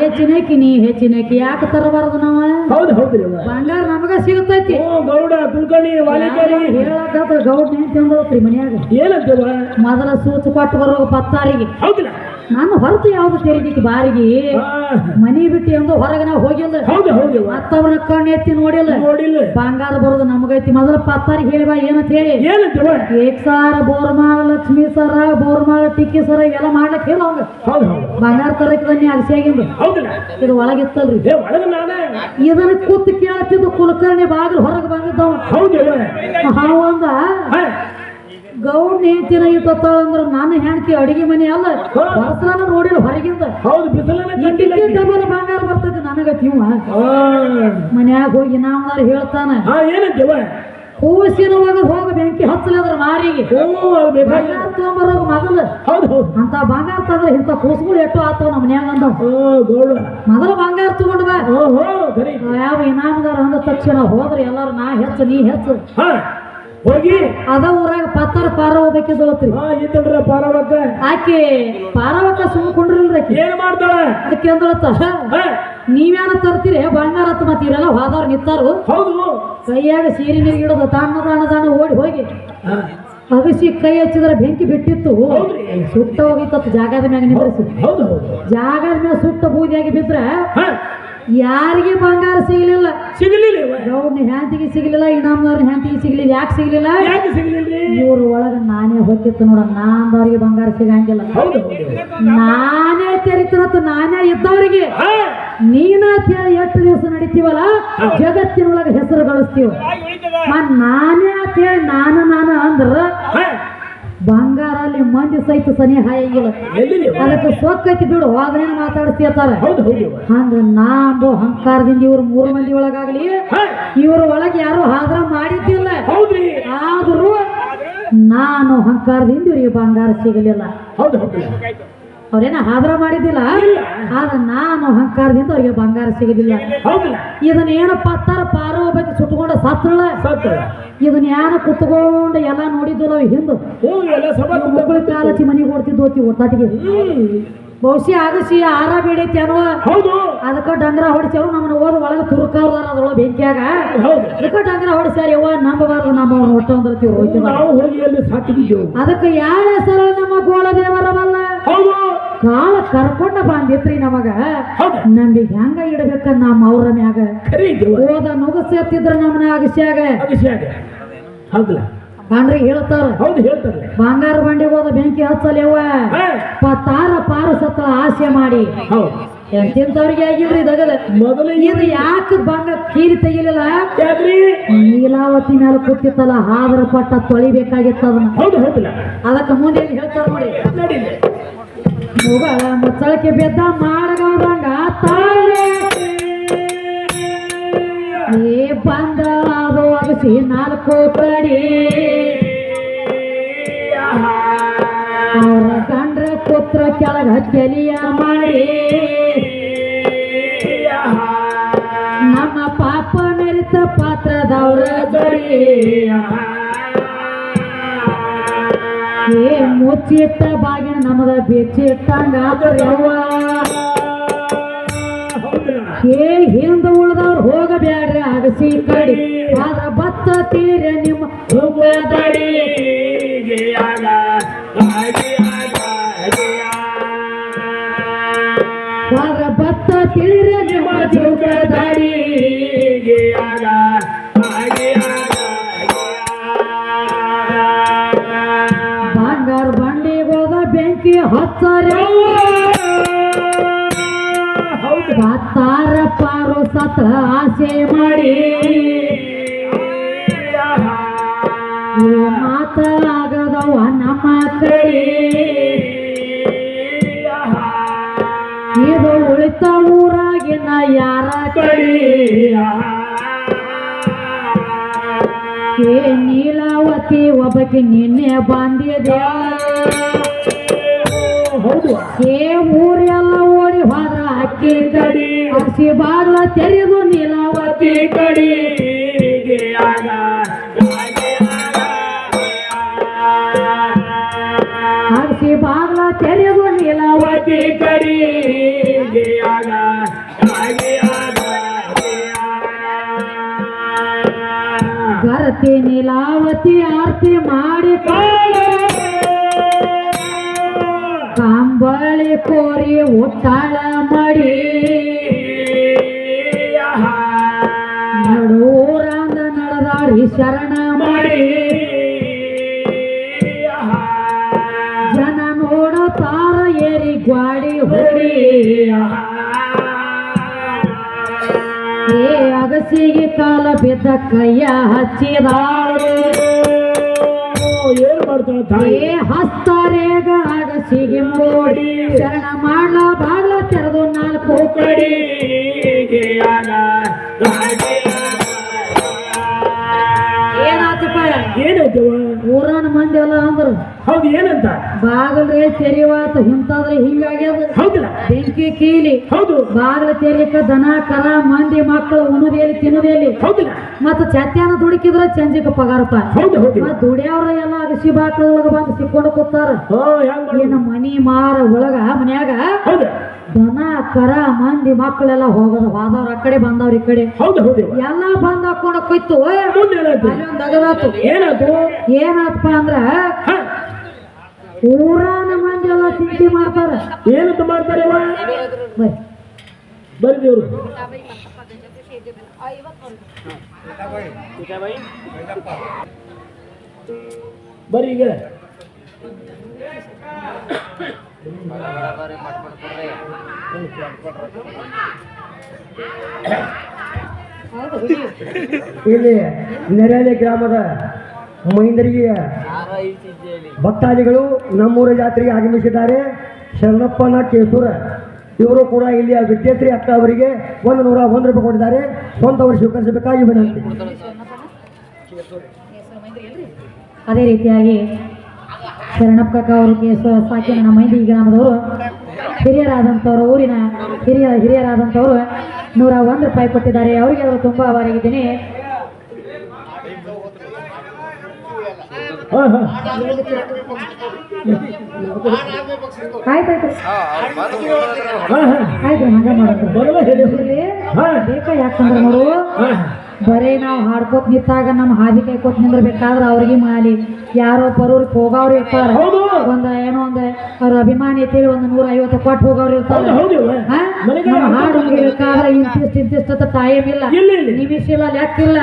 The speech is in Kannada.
ಹೆಚ್ಚಿನಕಿ ನೀ ಹೆಚ್ಚಿನಕಿ ಯಾಕೆ ತರಬಾರದು ನಾವ? ಹೌದು ಹೌದ್ರಿ ಬಂಗಾರ ನಮಗ ಸಿಗತೈತಿ. ಓ ಗೌಡ ಕುಲ್ಕರ್ಣಿ ವಾಲಿಕೇರಿ. ಹೇಳಕ್ಕ ಗೌಡ್ ನೆಂಟಿ ಅಂದ್ರಿ ಮನ್ಯಾಗ? ಏನಂತೇವ ಮೊದಲ ಸೂಚು ಕೊಟ್ಟು ಬರೋ ಪತ್ತಾರಿಗೆ ಹೌದಿಲ್ಲ. ನಾನು ಹೊರತು ಯಾವ್ದು ತೆರಿದಿಕ್ಕೆ ಬಾರಿಗೆ? ಮನಿ ಬಿಟ್ಟು ಎಂದು ಹೊರಗೆ ನಾವು ಹೋಗಿಲ್ಲ. ಹೌದು ಹೌದು. ಕಣ್ಣು ಎತ್ತಿ ನೋಡಿಲ್ಲ. ನೋಡಿಲ್ಲ. ಬಂಗಾರ ಬರೋದು ನಮಗೈತಿ. ಮೊದಲ ಪತ್ತಾರಿಗೆ ಹೇಳಿ ಬಾ ಏನಂತ ಹೇಳಿ? ಏಕ್ ಸಾರ ಬೋರ್ಮಾಳ ಲಕ್ಷ್ಮಿ ಸರ ಬೋರ್ಮಾಳ ಟಿಕ್ಕಿ ಸರ ಎಲ್ಲ ಮಾಡ್ಲಕ್ ಹೇಳ ಅವಂಗ. ಬಂಗಾರ ತರಕ್ಕೆ ಬನ್ನಿ ಅಗಸಿಯಾಗಿಂದು ಇದು ಒಳಗಿತ್ತಲ್ರಿ. ಇದನ್ನ ಕೂತು ಕೇಳತ್ತಿದ್ದು ಕುಲಕರ್ಣಿ ಬಾಗಿಲು ಹೊರಗೆ ಬಂದಿದ್ದವ. ಹೌದು ಹಾವಂದ ಗೌಡ್ ನೇತಿನ ಅಂದ್ರೆ ನಾನು ಹೆಂಡತಿ ಅಡಿಗೆ ಮನೆ ಅಲ್ಲ. ಬರ್ಸನ ನೋಡಿಲ್ಲ ಹೊರಗಿಂದ. ಹೌದು ಬಿಸಿಲ ಬಂಗಾರ ಬರ್ತೈತಿ ನನಗ ತಿವ ಆ, ಮನ್ಯಾಗ ಹೋಗಿ ನಾಮದಾರ ಹೇಳ್ತಾನ. ಏನಂತೇವ? ಕೂಸಿನ ಒಳಗ ಹೋಗ ಬೆಂಕಿ ಹಚ್ಚಲದ್ರ ಮಾರಿಗೆ. ತೊಗೊಂಬರೋಗ ಮೊದಲು. ಅಂತ ಬಂಗಾರ ತಂದ್ರೆ ಇಂಥ ಕೂಸುಗಳು ಎಷ್ಟೋ ಆತವ ನಮ್ಮ ಮನ್ಯಾಗ ಅಂತ ಮೊದಲು ಬಂಗಾರ ತಗೊಂಡ್ ಯಾವ ಇನಾಮದಾರ ಅಂದ ತಕ್ಷಣ ಹೋದ್ರೆ ಎಲ್ಲಾರು ನಾ ಹೆಚ್ಚು ನೀ ಹೆಚ್ಚು. ಹೋಗಿ. ಅದ ಊರಾಗ ಪತ್ತರ ಪಾರ ಹೋಗ್ಬೇಕಿದ್ದಳತ್ರಿ ಹಾ ಇದ್ದಲ್ರ ಪಾರವಕ್ಕ ಆಕೆ ಪಾರವಕ್ಕ ಸುಮ್ಕೊಂಡ್ರಿಲ್ರಿ ಏನ್ ಮಾಡ್ತಾಳ? ಅದಕ್ಕೆ ಅಂದಳತ್ತ ನೀವ್ಯಾನ ತರ್ತೀರಿ? ಬಂಗಾರ ಹತ್ತು ಮತ್ತೆ ಇವರೆಲ್ಲ ಹೋದವ್ರು ನಿಂತಾರು. ಹೌದು. ಕೈಯಾಗ ಸೀರೆ ನೀರು ಇಡೋದು ತಾಣ ತಾಣ ತಾಣ ಓಡಿ ಹೋಗಿ. ಅಗಸಿ ಕೈ ಹಚ್ಚಿದ್ರೆ ಬೆಂಕಿ ಬಿಟ್ಟಿತ್ತು. ಸುಟ್ಟ ಹೋಗಿತ್ತು ಜಾಗದ ಮ್ಯಾಗ ನಿಂದ್ರೆ ಜಾಗದ ಮ್ಯಾಗ ಸುಟ್ಟ ಬೂದಿಯಾಗಿ ಬಿದ್ರೆ ಯಾರಿಗೆ ಬಂಗಾರ ಸಿಗಲಿಲ್ಲ? ಸಿಗಲಿಲ್ಲ ಅವ್ರನ್ನ ಹ್ಯಾಂತಿಗೆ ಸಿಗಲಿಲ್ಲ ಇನಾಮದವ್ರ ಹ್ಯಾಂತಿಗೆ ಸಿಗಲಿಲ್ಲ ಯಾಕೆ ಸಿಗಲಿಲ್ಲ? ಯಾಕೆ ಸಿಗಲಿಲ್ಲ ಇವ್ರ ಒಳಗ ನಾನೇ ಹೊಕ್ಕಿತ್ತು ನೋಡ ನಾಂದವ್ರಿಗೆ ಬಂಗಾರ ಸಿಗಂಗಿಲ್ಲ ನಾನೇ ತೆರಿತನತ್ತು ನಾನೇ ಇದ್ದವರಿಗೆ. ನೀನ ಹೇಳಿ ಎಷ್ಟು ದಿವಸ ನಡೀತೀವಲ್ಲ ಜಗತ್ತಿನೊಳಗೆ ಹೆಸರು ಗಳಿಸ್ತೀವ. ನಾನೇ ಹೇಳಿ ನಾನು ನಾನು ಅಂದ್ರ ಬಂಗಾರ ಅಲ್ಲಿ ಮಂದಿ ಸಹಿತ ಸನಿ ನೀವು? ಅದಕ್ಕೆ ಸೊಕ್ಕೈತಿ ಬಿಡು ಹೌದು ಇವ. ಹಂಗ ನಾಂಬು ಅಹಂಕಾರದಿಂದ ಇವ್ರು ಮೂರು ಮಂದಿ ಒಳಗಾಗ್ಲಿ. ಇವ್ರ ಒಳಗೆ ಯಾರು ಹಾದ್ರ ಮಾಡಿದ್ದಿಲ್ಲ. ಆದ್ರೂ ನಾನು ಅಹಂಕಾರದಿಂದ ಇವ್ರಿಗೆ ಬಂಗಾರ ಸಿಗಲಿಲ್ಲ. ಹೌದು. ಅವ್ರೇನ ಹಾದ್ರ ಮಾಡಿದ್ದಿಲ್ಲ. ಆದ್ರೆ ನಾನು ಅಹಂಕಾರದಿಂದ ಅವ್ರಿಗೆ ಬಂಗಾರ ಸಿಗಲಿಲ್ಲ ಹೌದಿಲ್ಲ. ಇದನ್ನ ಏನು ಪತ್ತಾರ ಪಾರ ಬಗ್ಗೆ ಸುಟ್ಕೊಂಡ ಸತ್ತಳ ಸತ್ತ ಇದನ್ನ ಯಾರ ಕುತ್ಕೊಂಡು ಎಲ್ಲ ಹಿಂದು? ಹ್ಞೂ ಎಲ್ಲ ಸಭಾ ಮಕ್ಕಳು ಕಾಲಚಿ ಮನೆಗೆ ಓಡ್ತಿದ್ದು ಒತ್ತಾಟಿಗೆ ಹ್ಮ್ ಬಹುಶಃ ಆಗಸಿ ಆರ ಬೇಡೈತಿ ಅನ್ನೋ ಅದಕ್ಕೆ ಡಂಗ್ರ ಹೊಡಿಸ್ಯಾರು ನಮ್ಮನ್ನ ಓದ್ ಒಳಗೆ ತುರುಕಾವ್ದಾರ ಅದ್ರೊಳಗೆ ಬೆಂಕಿಯಾಗ. ಹೌದು. ಅದಕ್ಕ ಡಂಗ್ರ ಹೊಡಿಸ್ಯಾರ ಯವ್ವ ನಂಬಬಾರ್ದು ನಮ್ಮ ಒಟ್ಟು ಅಂದ್ರತೀವಿ ಹೋಗ್ತಿದ್ದಾರೆ ನಾವು ಹೋಗಿ ಅಲ್ಲಿ ಸಾಕಿದ್ದೆವು ಅದಕ್ಕೆ ಯಾರ ಹೆಸರು ನಮ್ಮ ಗೋಳ ಹೌದು ಕಾಲ ಕರ್ಕೊಂಡ ಬಂದಿತ್ರಿ ನಮಗ. ನಂಬಿ ಹೆಂಗ ಇಡ್ಬೇಕ ನಮ್ಮ ಅವ್ರ ಮ್ಯಾಗ? ಓದ ನುಗಸತ್ತಿದ್ರ ನಮ್ಮನ್ನ ಅಗಸ್ಯಾಗ. ಹೌದಲ್ಲ ಬಾಂಡ್ರಿ ಹೇಳ್ತಾರ. ಹೌದು ಹೇಳ್ತಾರೆ. ಬಂಗಾರ ಬಂಡಿ ಹೋದ ಬೆಂಕಿ ಹಚ್ಚಲೇವ ಪತ್ತಾರ ಪಾರ ಸತ್ತ ಆಸೆ ಮಾಡಿ. ಹೌದು. ಎಂತಿಂತವ್ರಿಗೆ ಆಗಿಲ್ರಿ ದಗದ? ಮೊದಲು ಇದು ಯಾಕೆ ಬಂಗ ಕೀರಿ ತೆಗಿಲಿಲ್ಲ? ನೀಲಾವತಿ ಮೇಲೆ ಕೂತಿತ್ತಲ್ಲ ಹಾದ್ರ ಪಟ್ಟ ತೊಳಿಬೇಕಾಗಿತ್ತ ಅದನ್ನ. ಅದಕ್ಕೆ ಮುಂದೆ ಹೇಳ್ತಾರ ನೋಡಿ? ಮುಗಳ ಮುಚ್ಚಳಕ್ಕೆ ಬೆದ್ದ ಮಾಡಗೌದಂಗ ತಾಳೆ. ಏ ಬಂದ ಅದು ನಾಲ್ಕು ಕಡಿ ಅವರ ಕಂಡ್ರ ಪುತ್ರ ಕೆಳಗ ತೆಲಿಯ ಮಾಡಿ. ನಮ್ಮ ಪಾಪ ಮೆರಿತ ಪಾತ್ರದವ್ರ ಗಡಿ ಏ ಮುಚ್ಚಿಟ್ಟ ಬಾಗಿನ ನಮದ ಬೆಚ್ಚಿಟ್ಟಂಗ ಯವ್ವ? ಹೌದಿಲ್ಲ ಏ ಹಿಂದ ಉಳ್ದವ್ರು ಹೋಗಬ್ಯಾಡ್ರಿ ಅಗಸಿ ಕಡಿ. ಆದ್ರ ಭತ್ತ ತಿಳಿರೆ ನಿಮ್ಮ ಹೋಗದಡಿ ಬೆಂಕಿ ಹಚ್ಚರೆ ಹೌದು. ಭತ್ತಾರ ಪಾರು ಸತ ಆಸೆ ಮಾಡಿ. ಮಾತಾಗದವ ನಮ್ಮ ಕಡೆ ಇದು ಉಳಿತ ಊರಾಗಿನ ಯಾರ ಕಡೆ ನೀಲಾವತಿ ಒಬ್ಬಕ್ಕೆ ನಿನ್ನೆ ಬಂದಿದೆ. ಹೌದು. ಊರೆಲ್ಲ ಓಡಿ ಹೋದ್ರ ಅಕ್ಕಿ ಕಡಿ. ಹಸಿ ಬಾಗ್ಲ ತೆರೆದು ನೀಲಾವತಿ ಕಡಿ. ಹಸಿ ಬಾಗ್ಲ ತೆರೆದು ನೀಲಾವತಿ ಕಡಿ. ಗರತಿ ನೀಲಾವತಿ ಆರತಿ ಮಾ ಕಾಂಬಳಿ ಕೋರಿ ಮಾಡಿ. ಮಾಡಿ ನಡೂರಂದ ನಡೆದಾಡಿ ಶರಣ ಮಾಡಿ. ಜನ ನೋಡತಾರ ಏರಿ ಗ್ವಾಡಿ ಹೊಡಿ. ಏ ಅಗಸಿಗೆ ಕಾಲ ಬಿದ್ದ ಕೈಯ ಹಚ್ಚಿದಾರು ಏನ್ ಮಾಡ್ತಾರೆ ತಾಯಿ? ಮಾಡ್ಲ ಬಾಗ್ಲ ತೆರೆದು ನಾಲ್ಕು ಕಡಿ. ಏನಾತಪ್ಪ ಏನು ಊರನ ಮಂದಿ ಎಲ್ಲ ಅಂದ್ರು ಹೌದು ಏನಂತ? ಬಾಗಲ್ರೆ ತೆರೆಯುವಾತ ಹಿಂತಾದ್ರೆ ಹಿಂಗಾಗ್ಯದ ಹೌದಿಲ್ಲ? ಬೆಂಕಿ ಕೀಲಿ. ಹೌದು. ಬಾಗಿಲ ತೆರಿಯಕ ದನ ಕರ ಮಂದಿ ಮಕ್ಕಳು ಉಣುದೇಲಿ ತಿನ್ನುದೇಲಿ. ಹೌದಿಲ್ಲ. ಮತ್ತ ಚತ್ಯಾನ ದುಡುಕಿದ್ರ ಚಂಜಿಕ ಪಗಾರಪ್ಪ ಹೌದು ಹೌದು. ಮತ್ತೆ ದುಡಿಯವ್ರ ಎಲ್ಲ ಅಗಸಿ ಬಾಕ್ಳ ಒಳಗ ಬಂದು ಸಿಕ್ಕೊಂಡು ಕೂತಾರ? ಏನ ಮನಿ ಮಾರ ಒಳಗ ಮನ್ಯಾಗ ಹೌದು. ದನ ಕರ ಮಂದಿ ಮಕ್ಕಳೆಲ್ಲ ಹೋಗೋದು ಹೋದವ್ರ ಆ ಕಡೆ ಬಂದವ್ರ ಈ ಕಡೆ. ಹೌದು ಹೌದು. ಎಲ್ಲ ಬಂದ್ ಹಾಕೊಂಡ ಕೊಯ್ತು. ಏನಾದ್ರು ಅಗದಾತು. ಏನಾಯ್ತು? ಅಂದ್ರ ಊರಾನ ಮಂದಿ ಎಲ್ಲ ಚಿಂತೆ ಮಾಡ್ತಾರ. ಏನಂತ ಮಾಡ್ತಾರೆ ಬರ್ರಿ ಬರೀ ದೇವ್ರು. ಬರ್ರಿ ಈಗ. ಇಲ್ಲಿ ನೆರಳೆ ಗ್ರಾಮದ ಮಹಿಂದರಿಗೆ ಭಕ್ತಾದಿಗಳು ನಮ್ಮೂರ ಜಾತ್ರೆಗೆ ಆಗಮಿಸಿದ್ದಾರೆ. ಶರಣಪ್ಪನ ಕೇಸೂರ. ಇವರು ಕೂಡ ಇಲ್ಲಿಯ ವಿದ್ಯಾರ್ಥಿ ಅಕ್ಕ ಅವರಿಗೆ ಒಂದು ನೂರ ಒಂದು ರೂಪಾಯಿ ಕೊಟ್ಟಿದ್ದಾರೆ. ಸ್ವಂತ ಅವರು ಸ್ವೀಕರಿಸಬೇಕಾಗಿ ವಿನಂತಿ. ಅದೇ ರೀತಿಯಾಗಿ ಶರಣಪ್ಪ ಅವರು ಕೇಸೂರ ನಮ್ಮ ಮೈದಿ ಗ್ರಾಮದವರು ಹಿರಿಯರಾದಂಥವರು ಊರಿನ ಹಿರಿಯ ಹಿರಿಯರಾದಂಥವರು ನೂರ ಒಂದು ರೂಪಾಯಿ ಕೊಟ್ಟಿದ್ದಾರೆ. ಅವರಿಗೆ ಅವರು ತುಂಬ ಅವರಾಗಿದ್ದೀನಿ ಹಾ ಹಾ ಆಯ್ತಾಯ್ತು ಆಯ್ತು ಹಂಗ ಬೇಕಾ ಯಾಕಂದ್ರೆ ನೋಡು ಬರೀ ನಾವು ಹಾಡ್ಕೋತ್ ನಿಂತಾಗ ನಮ್ಮ ಹಾದಿ ಕೈಕೋತ್ ನಿಂದ್ರಬೇಕಾದ್ರೆ ಅವ್ರಿಗೆ ಮಾಲಿ. ಯಾರೋ ಬರೋರಿಗೆ ಹೋಗೋರು ಇರ್ತಾರ. ಒಂದ ಏನೋ ಒಂದ್ ಅವ್ರ ಅಭಿಮಾನಿ ಐತಿ ಒಂದು ನೂರ ಐವತ್ತು ಕೊಟ್ಟು ಹೋಗೋರು ಇರ್ತಾರ. ಹಾಡು ಮುಗಿಬೇಕಾದ್ರೆ ಇಂತಿಷ್ಟು ಇಂತಿಷ್ಟು ಟೈಮ್ ಇಲ್ಲ ನಿಮಿಷ ಇಲ್ಲ ಲೆಕ್ಕ ಇಲ್ಲ